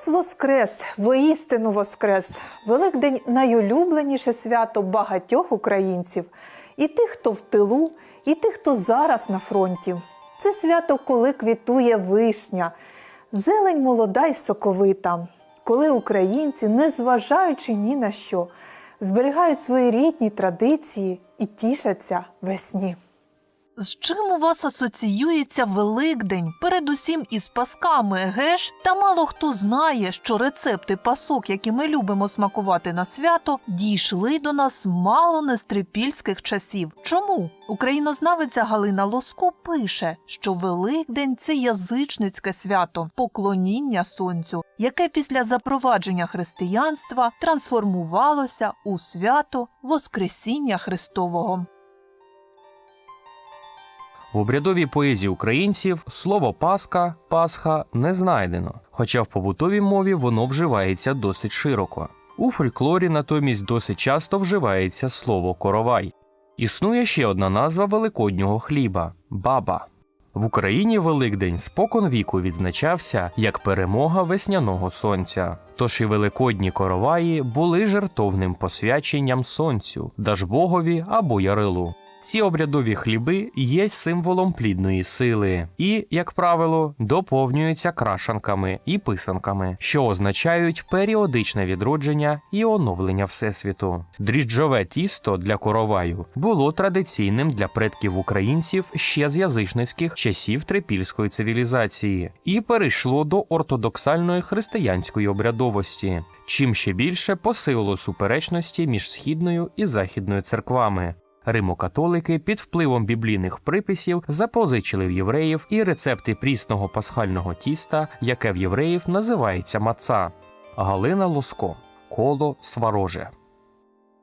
Христос Воскрес, воістину Воскрес. Великдень найулюбленіше свято багатьох українців. І тих, хто в тилу, і тих, хто зараз на фронті. Це свято, коли квітує вишня, зелень молода й соковита, коли українці, незважаючи ні на що, зберігають свої рідні традиції і тішаться весні. З чим у вас асоціюється Великдень? Передусім із пасками, геш? Та мало хто знає, що рецепти пасок, які ми любимо смакувати на свято, дійшли до нас мало не з трипільських часів. Чому? Українознавиця Галина Лоско пише, що Великдень це язичницьке свято, поклоніння сонцю, яке після запровадження християнства трансформувалося у свято Воскресіння Христового. В обрядовій поезії українців слово Пасха, Пасха не знайдено, хоча в побутовій мові воно вживається досить широко. У фольклорі натомість досить часто вживається слово коровай. Існує ще одна назва великоднього хліба баба. В Україні Великдень спокон віку відзначався як перемога весняного сонця. Тож і великодні короваї були жертовним посвяченням сонцю, Дажбогові або Ярилу. Ці обрядові хліби є символом плідної сили і, як правило, доповнюються крашанками і писанками, що означають періодичне відродження і оновлення всесвіту. Дріжджове тісто для короваю було традиційним для предків українців ще з язичницьких часів трипільської цивілізації і перейшло до ортодоксальної християнської обрядовості, чим ще більше посилило суперечності між східною і західною церквами. Римокатолики під впливом біблійних приписів запозичили в євреїв і рецепти прісного пасхального тіста, яке в євреїв називається маца. Галина Лоско коло свароже.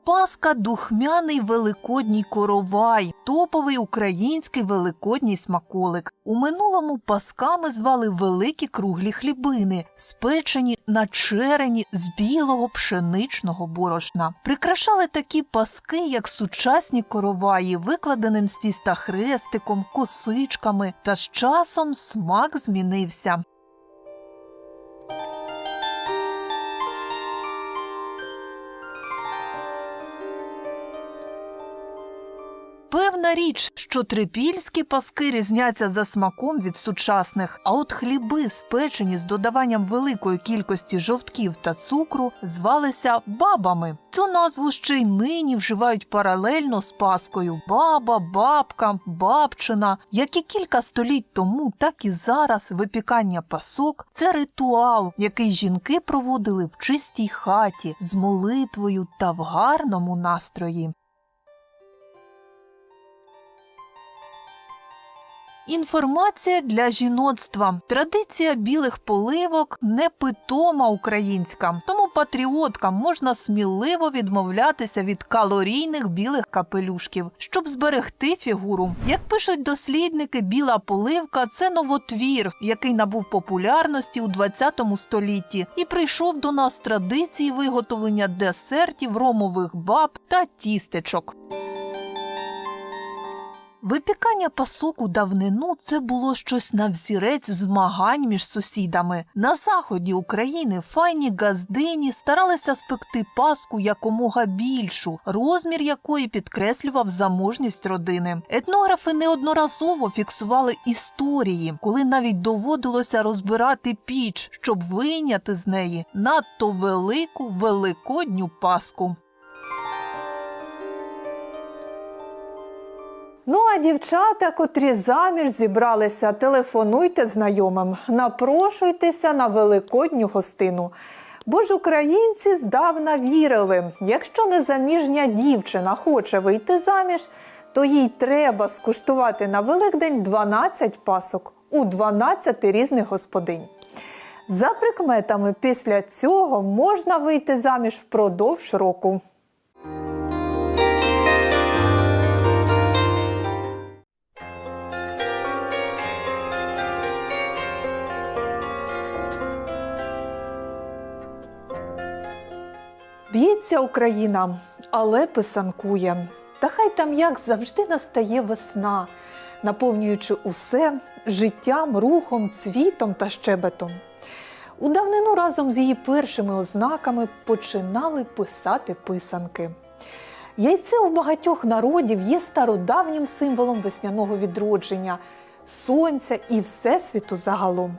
Паска духмяний великодній коровай, топовий український великодній смаколик. У минулому пасками звали великі круглі хлібини, спечені на черені з білого пшеничного борошна. Прикрашали такі паски, як сучасні короваї, викладеним з тіста хрестиком, косичками, та з часом смак змінився. Певна річ, що трипільські паски різняться за смаком від сучасних, а от хліби, спечені з додаванням великої кількості жовтків та цукру, звалися бабами. Цю назву ще й нині вживають паралельно з паскою баба, бабка, бабчина. Як і кілька століть тому, так і зараз випікання пасок це ритуал, який жінки проводили в чистій хаті з молитвою та в гарному настрої. Інформація для жіноцтва. Традиція білих поливок непитома українська. Тому патріоткам можна сміливо відмовлятися від калорійних білих капелюшків, щоб зберегти фігуру. Як пишуть дослідники, біла поливка це новотвір, який набув популярності у 20 столітті і прийшов до нас традиції виготовлення десертів, ромових баб та тістечок. Випікання пасок у давнину це було щось на взірець змагань між сусідами. На заході України файні газдині старалися спекти паску якомога більшу, розмір якої підкреслював заможність родини. Етнографи неодноразово фіксували історії, коли навіть доводилося розбирати піч, щоб вийняти з неї надто велику великодню паску. Ну а дівчата, котрі заміж зібралися, телефонуйте знайомим, напрошуйтеся на великодню гостину. Бо ж українці здавна вірили, якщо незаміжня дівчина хоче вийти заміж, то їй треба скуштувати на Великдень 12 пасок у 12 різних господинь. За прикметами, після цього можна вийти заміж впродовж року. Б'ється Україна, але писанкує. Та хай там як завжди настає весна, наповнюючи усе життям, рухом, цвітом та щебетом. У давнину разом з її першими ознаками починали писати писанки. Яйце у багатьох народів є стародавнім символом весняного відродження, сонця і всесвіту загалом.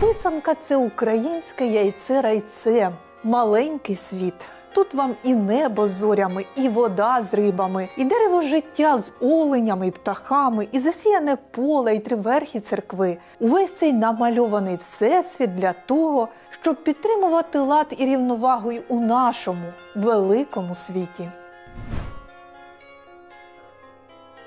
Писанка це українське яйце-райце, маленький світ. Тут вам і небо з зорями, і вода з рибами, і дерево життя з оленями і птахами, і засіяне поле, і триверхі церкви. Увесь цей намальований всесвіт для того, щоб підтримувати лад і рівновагу й у нашому великому світі.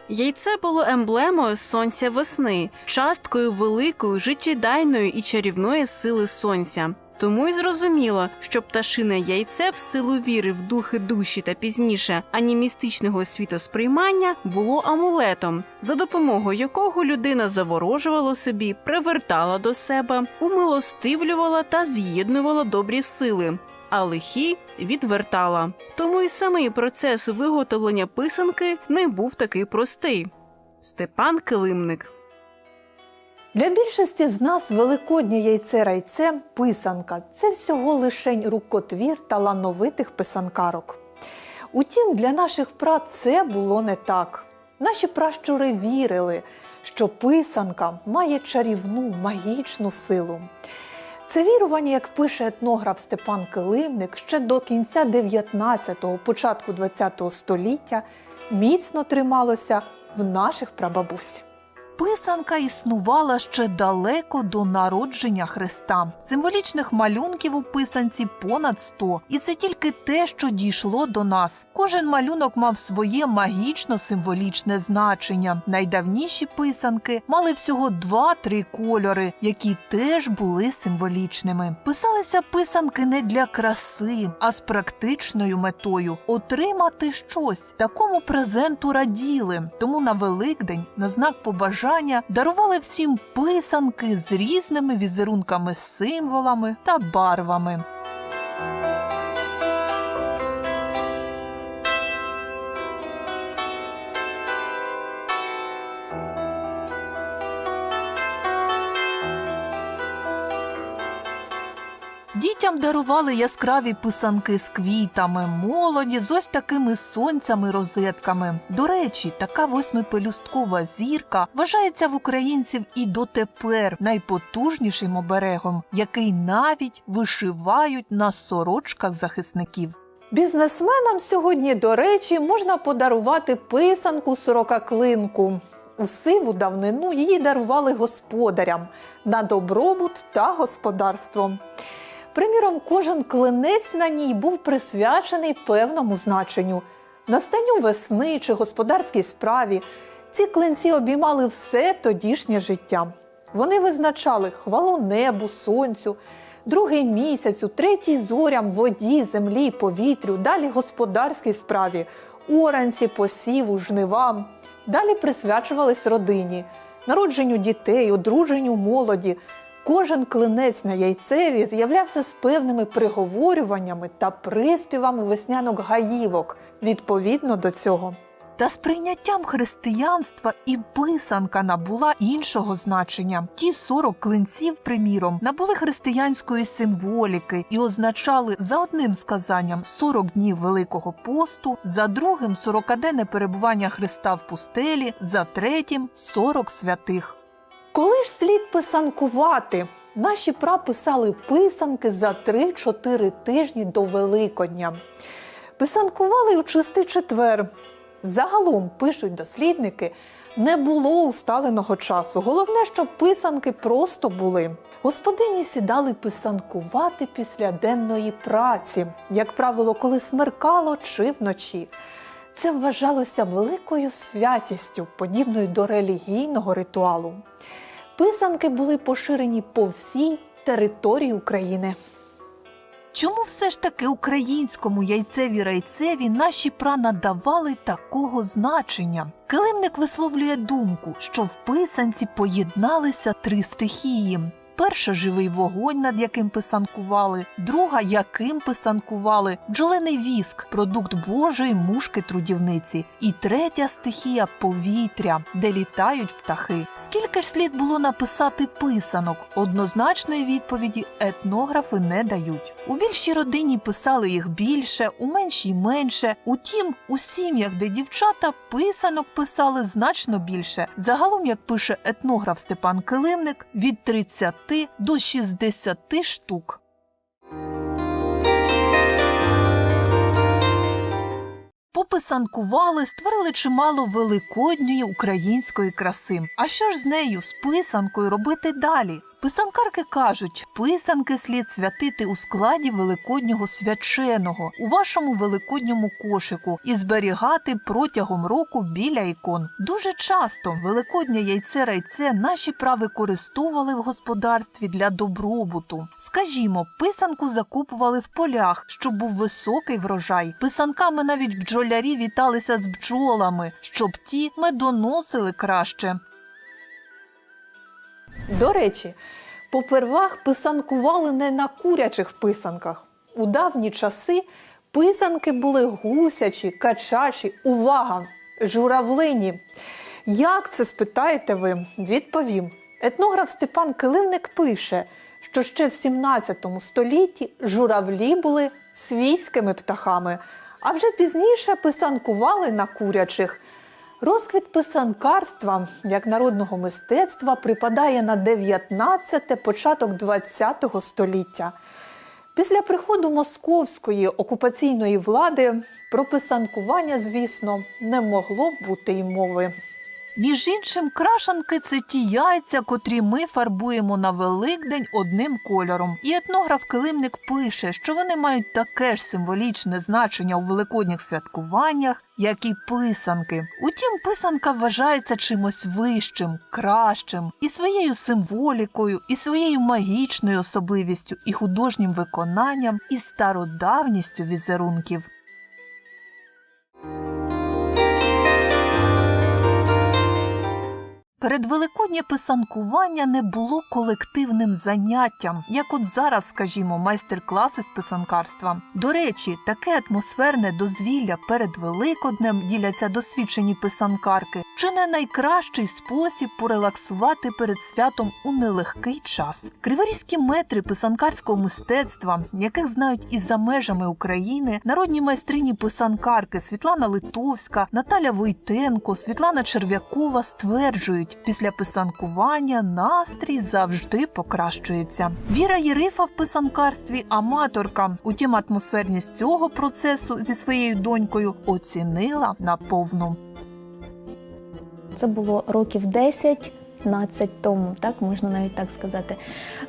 Яйце було емблемою сонця весни, часткою великої, життєдайної і чарівної сили сонця. Тому й зрозуміло, що пташине яйце в силу віри в духи душі та пізніше анімістичного світосприймання було амулетом, за допомогою якого людина заворожувала собі, привертала до себе, умилостивлювала та з'єднувала добрі сили, а лихі відвертала. Тому й самий процес виготовлення писанки не був такий простий. Степан Килимник Для більшості з нас великоднє яйце райце писанка це всього лишень рукотвір талановитих писанкарок. Утім, для наших прат це було не так. Наші пращури вірили, що писанка має чарівну магічну силу. Це вірування, як пише етнограф Степан Килимник, ще до кінця 19-го, початку 20-го століття міцно трималося в наших прабабусь. Писанка існувала ще далеко до народження Христа. Символічних малюнків у писанці понад 100. І це тільки те, що дійшло до нас. Кожен малюнок мав своє магічно-символічне значення. Найдавніші писанки мали всього 2-3 кольори, які теж були символічними. Писалися писанки не для краси, а з практичною метою отримати щось. Такому презенту раділи. Тому на Великдень, на знак побажання, дарували всім писанки з різними візерунками, символами та барвами. Дітям дарували яскраві писанки з квітами, молоді з ось такими сонцями розетками. До речі, така восьмипелюсткова зірка вважається в українців і дотепер найпотужнішим оберегом, який навіть вишивають на сорочках захисників. Бізнесменам сьогодні, до речі, можна подарувати писанку сорокаклинку. У сиву давнину її дарували господарям на добробут та господарство. Приміром, кожен клинець на ній був присвячений певному значенню настанню весни чи господарській справі. Ці клинці обіймали все тодішнє життя. Вони визначали хвалу небу, сонцю, другий місяцю, третій зорям, воді, землі, повітрю, далі господарській справі, оранці, посіву, жнивам. Далі присвячувались родині, народженню дітей, одруженню молоді. Кожен клинець на яйцеві з'являвся з певними приговорюваннями та приспівами веснянок гаївок відповідно до цього. Та з прийняттям християнства і писанка набула іншого значення. Ті 40 клинців, приміром, набули християнської символіки і означали за одним сказанням 40 днів Великого посту, за другим 40-денне перебування Христа в пустелі, за третім 40 святих. Коли ж слід писанкувати? Наші праписали писанки за 3-4 тижні до Великодня. Писанкували у чистий четвер. Загалом, пишуть дослідники, не було усталеного часу. Головне, щоб писанки просто були. Господині сідали писанкувати після денної праці, як правило, коли смеркало чи вночі. Це вважалося великою святістю, подібною до релігійного ритуалу. Писанки були поширені по всій території України. Чому все ж таки українському яйцеві райцеві наші пра надавали такого значення? Килимник висловлює думку, що в писанці поєдналися три стихії: Перша живий вогонь, над яким писанкували, друга яким писанкували, бджолиний віск, продукт Божої мушки трудівниці, і третя стихія повітря, де літають птахи. Скільки ж слід було написати писанок? Однозначної відповіді етнографи не дають. У більшій родині писали їх більше, у меншій менше. Утім, у сім'ях, де дівчата писанок писали значно більше. Загалом, як пише етнограф Степан Килимник, від 30 до 60 штук. Пописанкували, створили чимало великодньої української краси. А що ж з нею, з писанкою, робити далі? Писанкарки кажуть, писанки слід святити у складі великоднього свяченого у вашому великодньому кошику і зберігати протягом року біля ікон. Дуже часто великоднє яйце райце наші прави використовували в господарстві для добробуту. Скажімо, писанку закупували в полях, щоб був високий врожай. Писанками навіть бджолярі віталися з бджолами, щоб ті медоносили краще. До речі, попервах писанкували не на курячих писанках. У давні часи писанки були гусячі, качачі, увага, журавлині. Як це спитаєте ви? Відповім. Етнограф Степан Килимник пише, що ще в 17 столітті журавлі були свійськими птахами, а вже пізніше писанкували на курячих. Розквіт писанкарства як народного мистецтва припадає на 19 початок 20 століття. Після приходу московської окупаційної влади про писанкування, звісно, не могло бути й мови. Між іншим, крашанки це ті яйця, котрі ми фарбуємо на Великдень одним кольором. І етнограф Килимник пише, що вони мають таке ж символічне значення у великодніх святкуваннях, як і писанки. Утім, писанка вважається чимось вищим, кращим, і своєю символікою, і своєю магічною особливістю, і художнім виконанням, і стародавністю візерунків. Передвеликоднє писанкування не було колективним заняттям, як от зараз, скажімо, майстер-класи з писанкарства. До речі, таке атмосферне дозвілля перед Великоднем діляться досвідчені писанкарки, чи не найкращий спосіб порелаксувати перед святом у нелегкий час. Криворізькі метри писанкарського мистецтва, яких знають і за межами України, народні майстрині писанкарки Світлана Литовська, Наталя Войтенко, Світлана Черв'якова стверджують, після писанкування настрій завжди покращується. Віра Єрифа в писанкарстві аматорка. Утім, атмосферність цього процесу зі своєю донькою оцінила наповну. Це було років 10 15 тому, так можна навіть так сказати.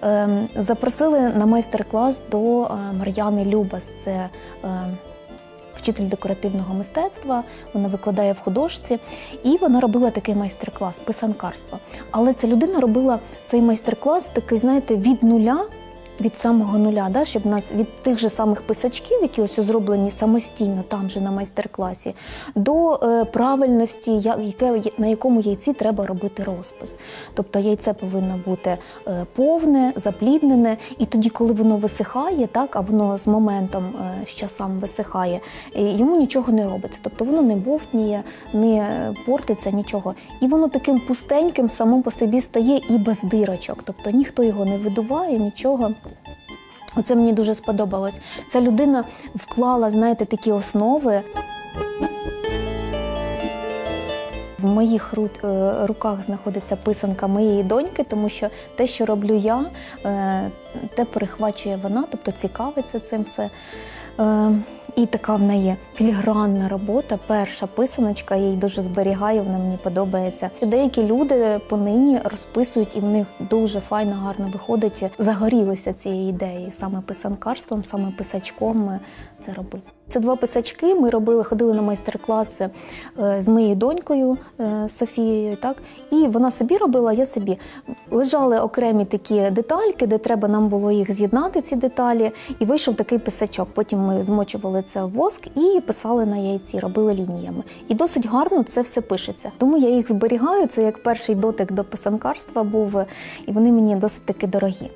Ем, Запросили на майстер-клас до е, Мар'яни Любас. Це е, вчитель декоративного мистецтва. Вона викладає в художці, і вона робила такий майстер-клас писанкарства. Але ця людина робила цей майстер-клас такий, знаєте, від нуля. Від самого нуля, да, щоб нас від тих же самих писачків, які ось зроблені самостійно там же на майстер-класі, до е, правильності, яке, на якому яйці треба робити розпис. Тобто яйце повинно бути е, повне, запліднене, і тоді, коли воно висихає, так, а воно з моментом е, з часом висихає, е, йому нічого не робиться. Тобто воно не бовтніє, не е, портиться нічого. І воно таким пустеньким само по собі стає і без дирочок. Тобто ніхто його не видуває, нічого. Оце мені дуже сподобалось. Ця людина вклала, знаєте, такі основи. В моїх е, руках знаходиться писанка моєї доньки, тому що те, що роблю я, е, те перехвачує вона, тобто цікавиться цим все. І така в неї філігранна робота, перша писаночка, я її дуже зберігаю, вона мені подобається. Деякі люди понині розписують, і в них дуже файно, гарно виходить. Загорілися цією ідеєю, саме писанкарством, саме писачком е, це робити. Це два писачки. Ми робили, ходили на майстер-класи е, з моєю донькою е, Софією. Так і вона собі робила, я собі. Лежали окремі такі детальки, де треба нам було їх з'єднати, ці деталі, і вийшов такий писачок. Потім ми змочували це в воск і писали на яйці, робили лініями. І досить гарно це все пишеться. Тому я їх зберігаю. Це як перший дотик до писанкарства був, і вони мені досить таки дорогі.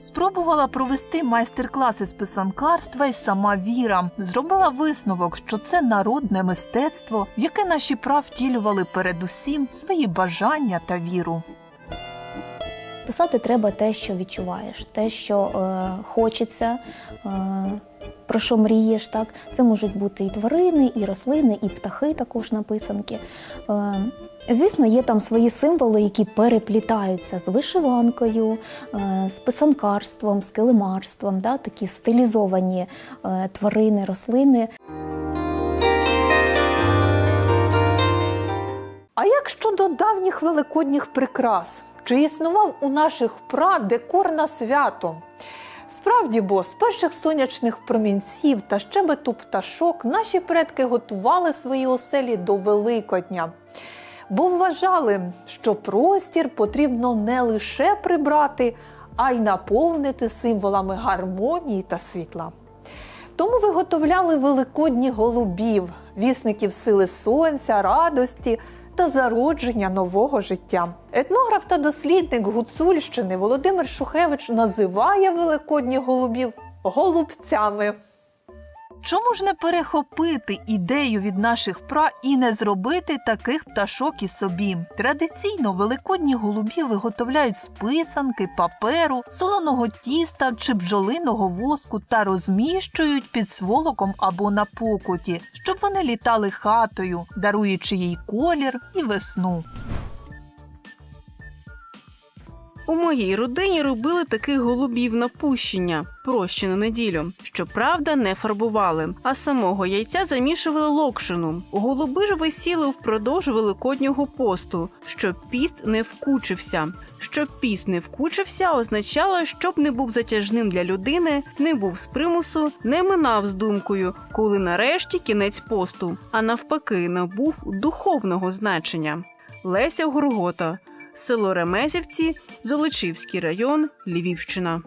Спробувала провести майстер-класи з писанкарства й сама Віра. Зробила висновок, що це народне мистецтво, в яке наші прав втілювали передусім свої бажання та віру. Писати треба те, що відчуваєш, те, що е, хочеться, е, про що мрієш. Так? Це можуть бути і тварини, і рослини, і птахи також написанки. Е, звісно, є там свої символи, які переплітаються з вишиванкою, е, з писанкарством, з килимарством, да? такі стилізовані е, тварини, рослини. А як щодо давніх великодніх прикрас? Чи існував у наших пра декор на свято? Справді, бо з перших сонячних промінців та щебету пташок наші предки готували свої оселі до Великодня, бо вважали, що простір потрібно не лише прибрати, а й наповнити символами гармонії та світла. Тому виготовляли великодні голубів, вісників сили сонця, радості та зародження нового життя. Етнограф та дослідник Гуцульщини Володимир Шухевич називає великодні голубів голубцями. Чому ж не перехопити ідею від наших пра і не зробити таких пташок і собі? Традиційно великодні голубі виготовляють з писанки, паперу, солоного тіста чи бджолиного воску та розміщують під сволоком або на покуті, щоб вони літали хатою, даруючи їй колір і весну. У моїй родині робили таких голубів на пущення, прощі на неділю. Щоправда, не фарбували, а самого яйця замішували локшину. Голуби ж висіли впродовж великоднього посту, щоб піст не вкучився. Щоб піст не вкучився, означало, щоб не був затяжним для людини, не був з примусу, не минав з думкою, коли нарешті кінець посту, а навпаки, набув духовного значення. Леся Гургота, село Ремезівці, Золочівський район, Львівщина.